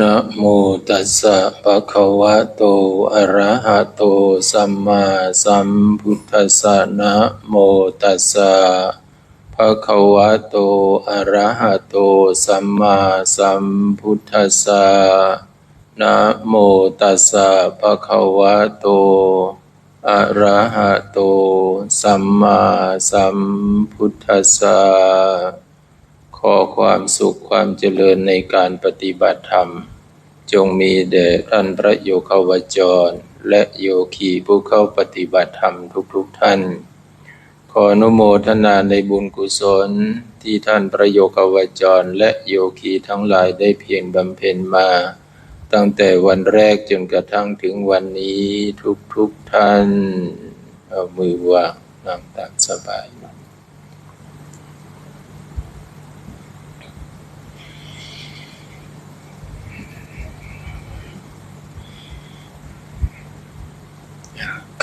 นะโมตัสสะภะคะวะโต อะระหะโต สัมมาสัมพุทธัสสะนะโมตัสสะภะคะวะโต อะระหะโต สัมมาสัมพุทธัสสะนะโมตัสสะภะคะวะโต อะระหะโต สัมมาสัมพุทธัสสะ อความสุขความเจริญในการปฏิบัติธรรม จงมีแด่ท่านพระโยคาวจร และโยคีผู้เข้าปฏิบัติธรรมทุกๆทท่าน ขออนุโมทนาในบุญกุศลที่ท่านพระโยคาวจร และโยคีทั้งหลายได้เพียงบำเพ็ญมา ตั้งแต่วันแรกจนกระทั่งถึงวันนี้ทุกๆทท่าน เอามือวางนั่งตามสบาย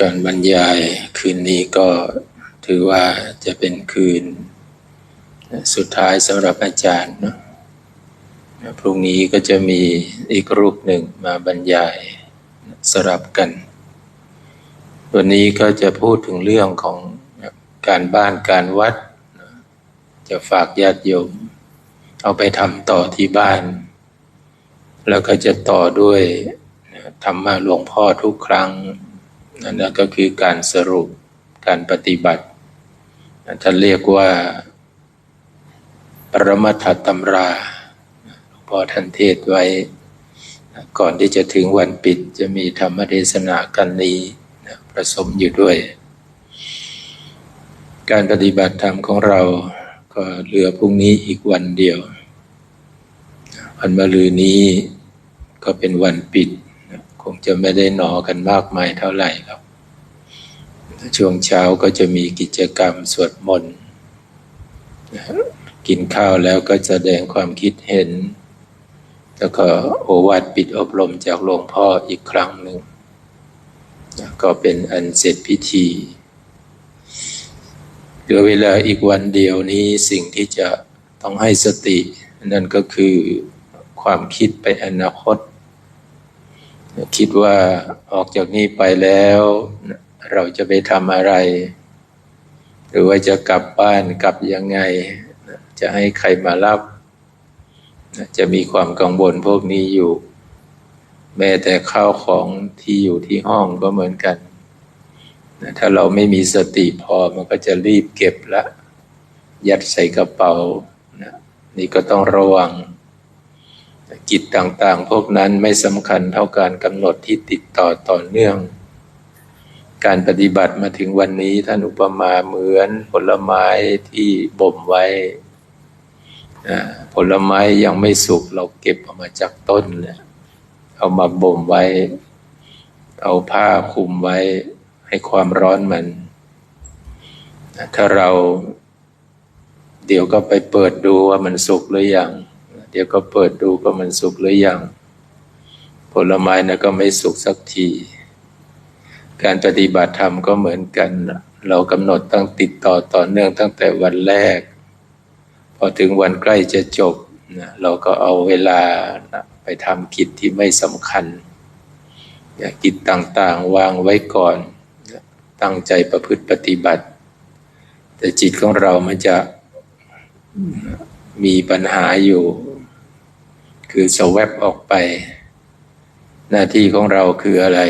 การบรรยายคืนนี้ก็ถือว่าจะเป็นคืน สุดท้ายสำหรับอาจารย์เนาะพรุ่งนี้ก็จะมีอีกรูปหนึ่งมาบรรยายสลับกัน วันนี้ก็จะพูดถึงเรื่องของการบ้านการวัด จะฝากญาติโยม เอาไปทำต่อที่บ้าน แล้วก็จะต่อด้วยธรรมะหลวงพ่อทุกครั้ง นั่นก็คือการสรุปการปฏิบัติท่านเรียกว่า ปรมัตถตำราหลวงพ่อท่านเทศไว้ ก่อนที่จะถึงวันปิดจะมีธรรมเทศนากันนี้ประสมอยู่ด้วย การปฏิบัติธรรมของเราก็เหลือพรุ่งนี้อีกวันเดียว วันมะรืนนี้ก็เป็นวันปิด คงจะไม่ได้หนอกันมากมายเท่าไหร่ครับ ช่วงเช้าก็จะมีกิจกรรมสวดมนต์กินข้าวแล้วก็แสดงความคิดเห็น แล้วก็โอวาทปิดอบรมจากหลวงพ่ออีกครั้งหนึ่ง ก็เป็นอันเสร็จพิธีเหลือเวลาอีกวันเดียวนี้สิ่งที่จะต้องให้สติ นั่นก็คือความคิดไปอนาคต คิดว่าออกจากนี้ไปแล้ว เราจะไปทำอะไร หรือว่าจะกลับบ้านกลับยังไง จะให้ใครมารับ จะมีความกังวลพวกนี้อยู่ แม้แต่ข้าวของที่อยู่ที่ห้องก็เหมือนกัน ถ้าเราไม่มีสติพอมันก็จะรีบเก็บละ ยัดใส่กระเป๋า นี่ก็ต้องระวัง กิจต่างๆ พวกนั้นไม่สำคัญเท่าการกำหนดที่ติดต่อต่อเนื่อง การปฏิบัติมาถึงวันนี้ท่านอุปมาเหมือนผลไม้ที่บ่มไว้ผลไม้ยังไม่สุกเราเก็บออกมาจากต้นเลยเอามาบ่มไว้ เอาผ้าคลุมไว้ให้ความร้อนมัน ถ้าเราเดี๋ยวก็ไปเปิดดูว่ามันสุกหรือยัง เดี๋ยวก็เปิดดูก็มันสุกหรือยัง ผลไม้นะก็ไม่สุกสักที การปฏิบัติธรรมก็เหมือนกัน เรากำหนดตั้งติดต่อต่อเนื่องตั้งแต่วันแรก พอถึงวันใกล้จะจบนะเราก็เอาเวลานะไปทำกิจที่ไม่สำคัญกิจต่างๆวางไว้ก่อนตั้งใจประพฤติปฏิบัติ แต่จิตของเรามันจะมีปัญหาอยู่ คือสวบออกไป หน้าที่ของเราคืออะไร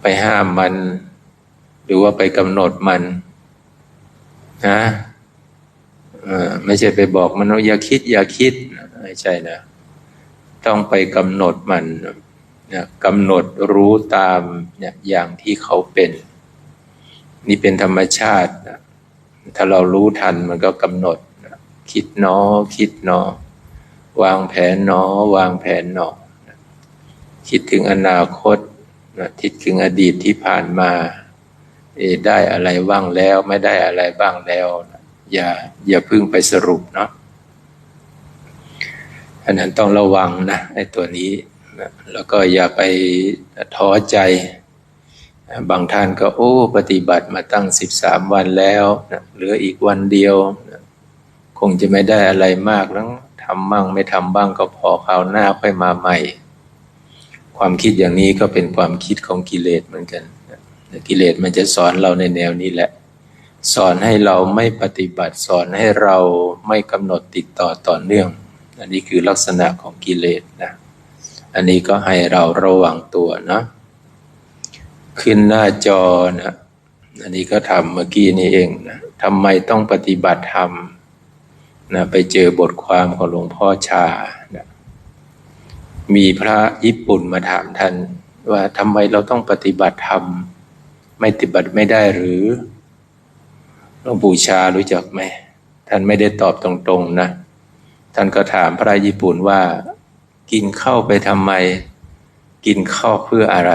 ไปห้ามมัน หรือว่าไปกำหนดมันนะไม่ใช่ไปบอกมันว่าอย่าคิด อย่าคิดไม่ใช่นะ ต้องไปกำหนดมันนะกำหนดรู้ตามเนี่ยอย่างที่เขาเป็น นี่เป็นธรรมชาตินะถ้าเรารู้ทันมันก็กำหนดนะคิดเนอคิดเนอ วางแผนหนอ วางแผนหนอ คิดถึงอนาคตนะคิดถึงอดีตที่ผ่านมาได้อะไรบ้างแล้ว ไม่ได้อะไรบ้างแล้ว อย่าอย่าพึ่งไปสรุปเนาะอันนั้นต้องระวังนะไอ้ตัวนี้นะแล้วก็อย่าไปท้อใจ บางท่านก็โอ้ ปฏิบัติมาตั้งสิบสามวันแล้วนะเหลืออีกวันเดียวนะ คงจะไม่ได้อะไรมากแล้วทำบ้างไม่ทำบ้างก็พอคราวหน้าค่อยมาใหม่ ความคิดอย่างนี้ก็เป็นความคิดของกิเลสเหมือนกันกิเลสมันจะสอนเราในแนวนี้แหละ สอนให้เราไม่ปฏิบัติสอนให้เราไม่กำหนดติดต่อต่อเนื่อง อันนี้คือลักษณะของกิเลสนะอันนี้ก็ให้เราระวังตัวนะขึ้นหน้าจอนะอันนี้ก็ทำเมื่อกี้นี่เองนะทำไมต้องปฏิบัติธรรม นะไปเจอบทความของหลวงพ่อชานะมีพระญี่ปุ่นมาถามท่านว่าทำไมเราต้องปฏิบัติธรรม ไม่ปฏิบัติไม่ได้หรือหลวงปู่ชารู้จักไหมท่านไม่ได้ตอบตรงๆนะ ท่านก็ถามพระญี่ปุ่นว่า กินข้าวไปทำไม กินข้าวเพื่ออะไร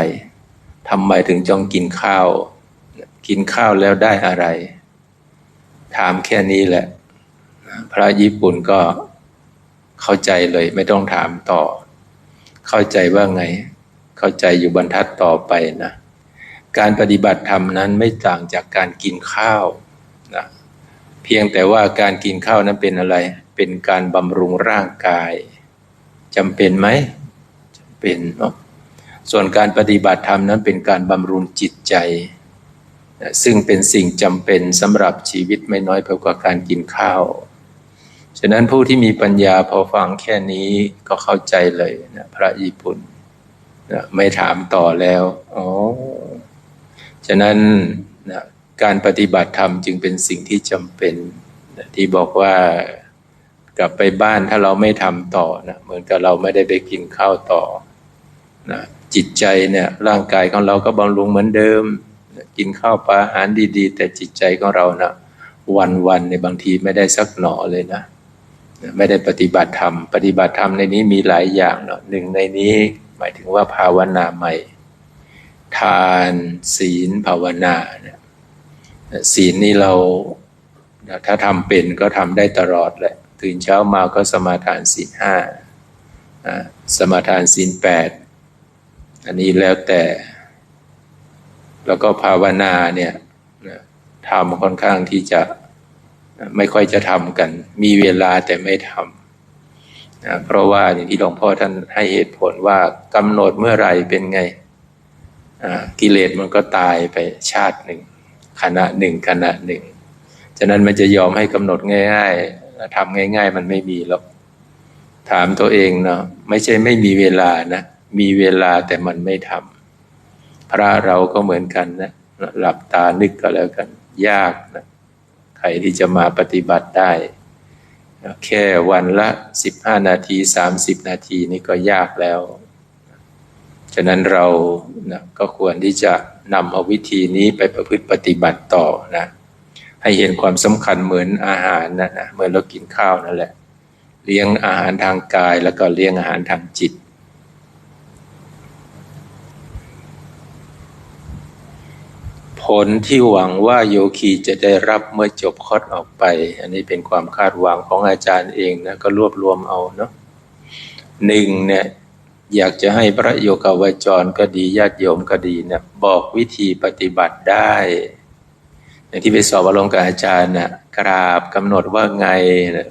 ทำไมถึงจองกินข้าว กินข้าวแล้วได้อะไร ถามแค่นี้แหละ พระญี่ปุ่นก็เข้าใจเลยไม่ต้องถามต่อ เข้าใจว่าไง เข้าใจอยู่บรรทัดต่อไปนะ การปฏิบัติธรรมนั้นไม่ต่างจากการกินข้าวนะเพียงแต่ว่าการกินข้าวนั้นเป็นอะไร เป็นการบำรุงร่างกายจำเป็นไหมจำเป็นเนาะส่วนการปฏิบัติธรรมนั้นเป็นการบำรุงจิตใจนะซึ่งเป็นสิ่งจำเป็นสำหรับชีวิตไม่น้อยเท่ากว่าการกินข้าว ฉะนั้นผู้ที่มีปัญญาพอฟังแค่นี้ก็เข้าใจเลยนะพระญี่ปุ่นนะไม่ถามต่อแล้วอ๋อฉะนั้นนะการปฏิบัติธรรมจึงเป็นสิ่งที่จำเป็นนะที่บอกว่ากลับไปบ้านถ้าเราไม่ทำต่อนะเหมือนกับเราไม่ได้ไปกินข้าวต่อนะจิตใจเนี่ยร่างกายของเราก็บำรุงเหมือนเดิมกินข้าวปลาอาหารดี ๆ แต่จิตใจของเรานะวันๆในบางทีไม่ได้สักหนอเลยนะ ไม่ได้ปฏิบัติธรรม ปฏิบัติธรรมในนี้มีหลายอย่างเนาะหนึ่งในนี้หมายถึงว่าภาวนาใหม่ ทานศีลภาวนาเนี่ยศีลนี่เราถ้าทำเป็นก็ทำได้ตลอดแหละตื่นเช้ามาก็สมาทานศีลห้าสมาทานศีลแปดอันนี้แล้วแต่ แล้วก็ภาวนาเนี่ยทำค่อนข้างที่จะ ไม่ค่อยจะทำกัน มีเวลาแต่ไม่ทำนะเพราะว่าอย่างที่หลวงพ่อท่านให้เหตุผลว่ากำหนดเมื่อไหร่เป็นไงกิเลสมันก็ตายไปชาติหนึ่งขณะหนึ่งขณะหนึ่ง ฉะนั้นมันจะยอมให้กำหนดง่ายๆทำง่าย ๆ มันไม่มีหรอกถามตัวเองเนาะไม่ใช่ไม่มีเวลานะมีเวลาแต่มันไม่ทำพระเราก็เหมือนกันนะหลับตานึกก็แล้วกัน ยากนะ ใครที่จะมาปฏิบัติได้ แค่วันละสิบห้านาทีสามสิบนาทีนี่ก็ยากแล้ว ฉะนั้นเรานะก็ควรที่จะนำเอาวิธีนี้ไปประพฤติปฏิบัติต่อนะให้เห็นความสำคัญเหมือนอาหารนะนะเหมือนเรากินข้าวนั่นแหละ เลี้ยงอาหารทางกายแล้วก็เลี้ยงอาหารทางจิต ผลที่หวังว่าโยคีจะได้รับเมื่อจบคอร์สออกไป อันนี้เป็นความคาดหวังของอาจารย์เองนะก็รวบรวมเอาเนาะหนึ่งเนี่ยอยากจะให้พระโยคาวจรก็ดีญาติโยมก็ดีเนี่ยบอกวิธีปฏิบัติได้ อย่างที่ไปสอบอารมณ์กับอาจารย์นะ่ะกราบกำหนดว่าไงนะ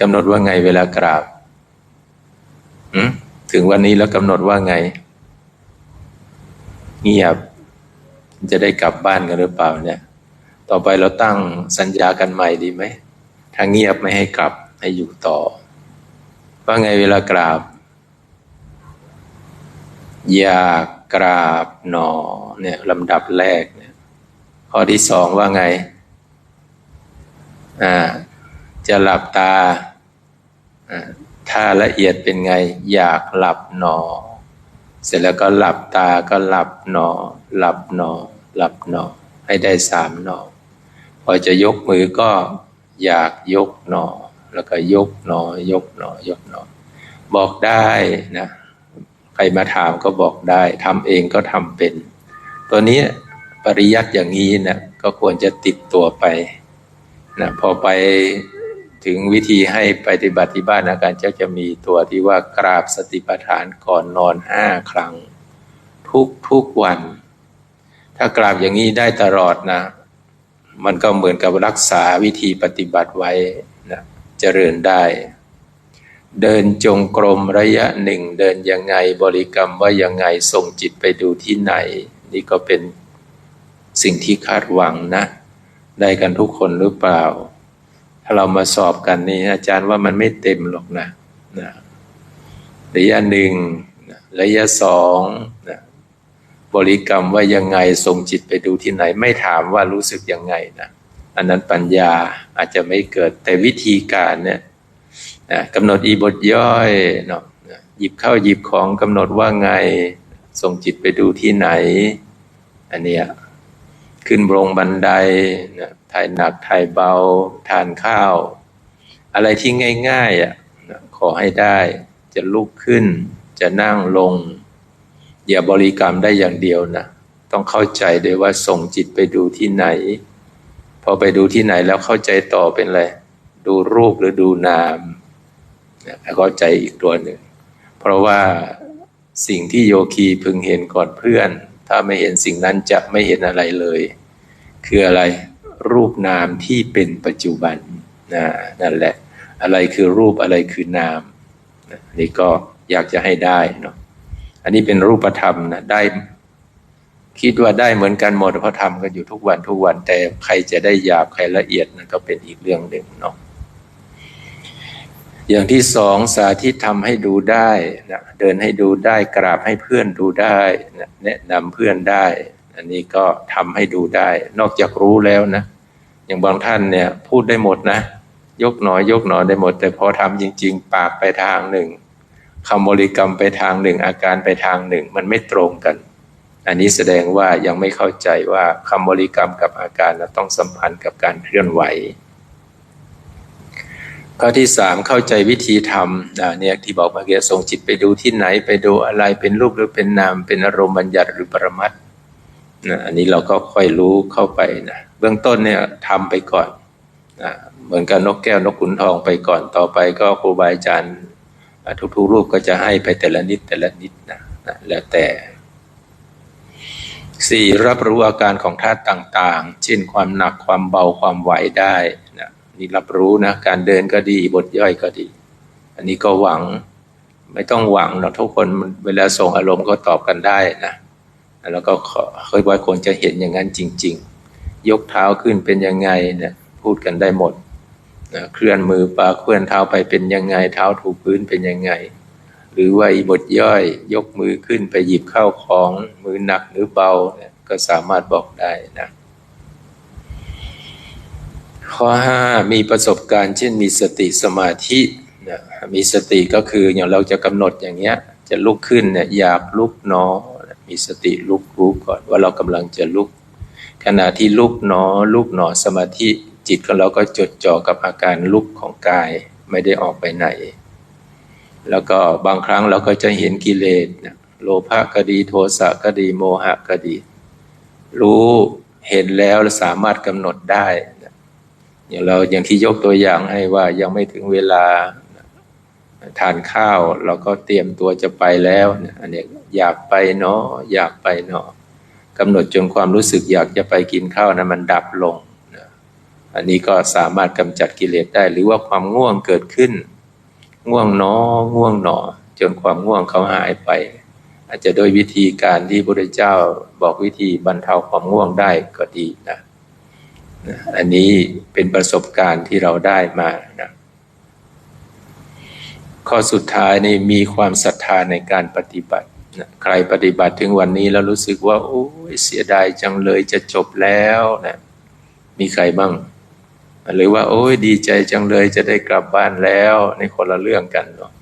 กำหนดว่าไงเวลากราบถึงวันนี้แล้วกำหนดว่าไง เงียบ จะได้กลับบ้านกันหรือเปล่าเนี่ย ต่อไปเราตั้งสัญญากันใหม่ดีไหมถ้าเงียบไม่ให้กลับให้อยู่ต่อ ว่าไงเวลากราบ อยากกราบหนอเนี่ยลำดับแรกเนี่ยข้อที่สองว่าไงอ่าจะหลับตาอ่าถ้าละเอียดเป็นไง อยากหลับหนอ เสร็จแล้วก็หลับตาก็หลับหนอ หลับหนอ หลับหนอ ให้ได้สามหนอ พอจะยกมือก็อยากยกหนอ แล้วก็ยกหนอ ยกหนอ ยกหนอ บอกได้นะ ใครมาถามก็บอกได้ทำเองก็ทำเป็น ตัวนี้ปริยัติอย่างนี้นะก็ควรจะติดตัวไปนะพอไป ถึงวิธีให้ปฏิบัติที่บ้านอาการเจะจะมีตัวที่ว่ากราบสติปัฏฐานก่อนนอนห้าครั้ง ทุกทุกวัน ถ้ากราบอย่างนี้ได้ตลอดนะ มันก็เหมือนกับรักษาวิธีปฏิบัติไว้นะเจริญได้ เดินจงกรมระยะหนึ่ง เดินยังไงบริกรรมว่ายังไงส่งจิตไปดูที่ไหน นี่ก็เป็นสิ่งที่คาดหวังนะ ได้กันทุกคนหรือเปล่า ถ้าเรามาสอบกันนี่อาจารย์ว่ามันไม่เต็มหรอกนะนะระยะหนึ่งระยะสองนะบริกรรมว่ายังไงส่งจิตไปดูที่ไหน ไม่ถามว่ารู้สึกยังไงนะอันนั้นปัญญาอาจจะไม่เกิดแต่วิธีการเนี่ยนะกำหนดอีบทย่อยเนาะหยิบเข้าหยิบของกำหนดว่าไง ส่งจิตไปดูที่ไหน อันเนี้ย ขึ้นลงบันไดนะถ่ายหนักถ่ายเบา ทานข้าว อะไรที่ง่ายๆอะนะขอให้ได้ จะลุกขึ้น จะนั่งลง อย่าบริกรรมได้อย่างเดียวนะต้องเข้าใจด้วยว่าส่งจิตไปดูที่ไหน พอไปดูที่ไหนแล้วเข้าใจต่อเป็นอะไร ดูรูปหรือดูนามนะเข้าใจอีกตัวหนึ่ง เพราะว่าสิ่งที่โยคีพึงเห็นก่อนเพื่อน ถ้าไม่เห็นสิ่งนั้นจะไม่เห็นอะไรเลย คืออะไรรูปนามที่เป็นปัจจุบันนะนั่นแหละ อะไรคือรูปอะไรคือนามนะนี่ก็อยากจะให้ได้เนาะอันนี้เป็นรูปธรรมนะได้ คิดว่าได้เหมือนกันหมดเพราะทำกันอยู่ทุกวันทุกวันแต่ใครจะได้หยาบใครละเอียดนะก็เป็นอีกเรื่องหนึ่งเนาะ อย่างที่สองสาธิตทำให้ดูได้นะเดินให้ดูได้กราบให้เพื่อนดูได้นะแนะนำเพื่อนได้ อันนี้ก็ทำให้ดูได้ นอกจากรู้แล้วนะ อย่างบางท่านเนี่ยพูดได้หมดนะ ยกหนอยยกหนอได้หมด แต่พอทำจริง ๆ ปากไปทางหนึ่งคำบริกรรมไปทางหนึ่ง อาการไปทางหนึ่ง มันไม่ตรงกัน อันนี้แสดงว่ายังไม่เข้าใจว่าคำบริกรรมกับอาการนะต้องสัมพันธ์กับการเคลื่อนไหว ข้อที่สามเข้าใจวิธีทำเนี่ยที่บอกเมื่อกี้ส่งจิตไปดูที่ไหนไปดูอะไรเป็นรูปหรือเป็นนาม เป็นอารมณ์บัญญัติหรือปรมัตนะอันนี้เราก็ค่อยรู้เข้าไปนะเบื้องต้นเนี่ยทำไปก่อนนะเหมือนกับนกแก้วนกขุนทองไปก่อนต่อไปก็ครูบาอาจารย์ทุกๆรูปก็จะให้ไปแต่ละนิดแต่ละนิดนะนะแล้วแต่สี่รับรู้อาการของธาตุต่างๆ เช่นความหนักความเบาความไหวได้นะ นี่รับรู้นะ การเดินก็ดีบทย่อยก็ดี อันนี้ก็หวัง ไม่ต้องหวังหรอกทุกคนเวลาส่งอารมณ์ก็ตอบกันได้นะแล้วก็เคยว่าคนจะเห็นอย่างนั้นจริง ๆ ยกเท้าขึ้นเป็นยังไงเนี่ยพูดกันได้หมดนะเคลื่อนมือปาเคลื่อนเท้าไปเป็นยังไง เท้าถูพื้นเป็นยังไง หรือว่าบทย่อยยกมือขึ้นไปหยิบเข้าของมือหนักหรือเบาก็สามารถบอกได้นะ ข้อห้ามีประสบการณ์ เช่นมีสติสมาธินะมีสติก็คืออย่างเราจะกำหนดอย่างเงี้ยจะลุกขึ้นเนี่ยอยากลุกหนอมีสติลุกรู้ก่อนว่าเรากำลังจะลุก ขณะที่ลุกหนอลุกหนอสมาธิจิตของเราก็จดจ่อกับอาการลุกของกายไม่ได้ออกไปไหน แล้วก็บางครั้งเราก็จะเห็นกิเลสโลภะก็ดีโทสะก็ดีโมหะก็ดี รู้เห็นแล้วสามารถกำหนดได้ อย่างเราอย่างที่ยกตัวอย่างให้ว่ายังไม่ถึงเวลาทานข้าวเราก็เตรียมตัวจะไปแล้วอันนี้อยากไปเนาะอยากไปเนาะกำหนดจนความรู้สึกอยากจะไปกินข้าวนะมันดับลงอันนี้ก็สามารถกำจัดกิเลสได้ หรือว่าความง่วงเกิดขึ้น ง่วงหนอง่วงหนอ จนความง่วงเขาหายไป อาจจะโดยวิธีการที่พระพุทธเจ้าบอกวิธีบรรเทาความง่วงได้ก็ดีนะ อันนี้เป็นประสบการณ์ที่เราได้มานะข้อสุดท้ายนี่มีความศรัทธาในการปฏิบัตินะใครปฏิบัติถึงวันนี้แล้วรู้สึกว่า โอ้ยเสียดายจังเลยจะจบแล้วนะมีใครบ้าง หรือว่า โอ้ยดีใจจังเลยจะได้กลับบ้านแล้วในคนละเรื่องกันเนาะ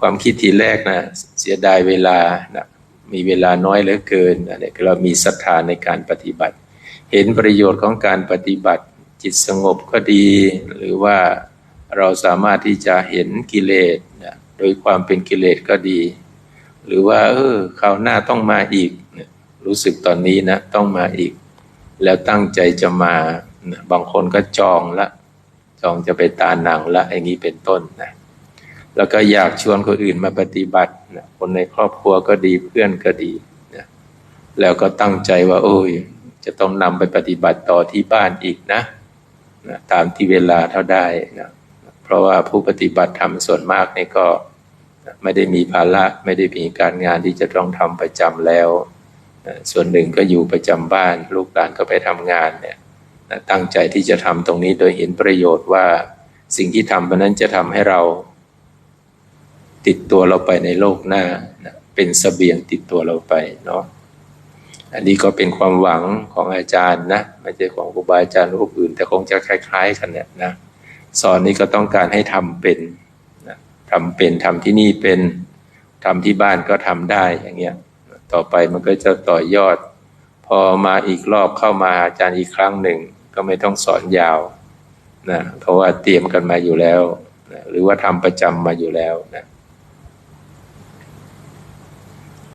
ความคิดทีแรกนะเสียดายเวลานะมีเวลาน้อยเหลือเกินอันนี้เรามีศรัทธาในการปฏิบัติ เห็นประโยชน์ของการปฏิบัติจิตสงบก็ดี หรือว่าเราสามารถที่จะเห็นกิเลสโดยความเป็นกิเลสก็ดี หรือว่า เออคราวหน้าต้องมาอีก รู้สึกตอนนี้นะต้องมาอีก แล้วตั้งใจจะมาบางคนก็จองละ จองจะไปตาหนังละอย่างนี้เป็นต้นนะแล้วก็อยากชวนคนอื่นมาปฏิบัตินะคนในครอบครัวก็ดีเพื่อนก็ดีนะแล้วก็ตั้งใจว่า โอ้ย จะต้องนำไปปฏิบัติต่อที่บ้านอีกนะนะตามที่เวลาเท่าได้นะเพราะว่าผู้ปฏิบัติธรรมส่วนมากนี่ก็ไม่ได้มีภาระไม่ได้มีการงานที่จะต้องทำประจำแล้วนะส่วนหนึ่งก็อยู่ประจำบ้าน ลูกหลานก็ไปทำงานเนี่ยนะตั้งใจที่จะทำตรงนี้โดยเห็นประโยชน์ว่าสิ่งที่ทำไปนั้นจะทำให้เรา ติดตัวเราไปในโลกหน้านะเป็นสเสบียงติดตัวเราไปเนาะ อันนี้ก็เป็นความหวังของอาจารย์นะไม่ใช่ของครูบาอาจารย์รูปอื่น แต่คงจะคล้าย ๆ กันเนี่ยนะสอนนี่ก็ต้องการให้ทำเป็นนะทำเป็นทำที่นี่เป็นทำที่บ้านก็ทำได้อย่างเงี้ยต่อไปมันก็จะต่อยอด พอมาอีกรอบเข้ามาอาจารย์อีกครั้งหนึ่ง ก็ไม่ต้องสอนยาวนะเพราะว่าเตรียมกันมาอยู่แล้วนะหรือว่าทำประจำมาอยู่แล้วนะ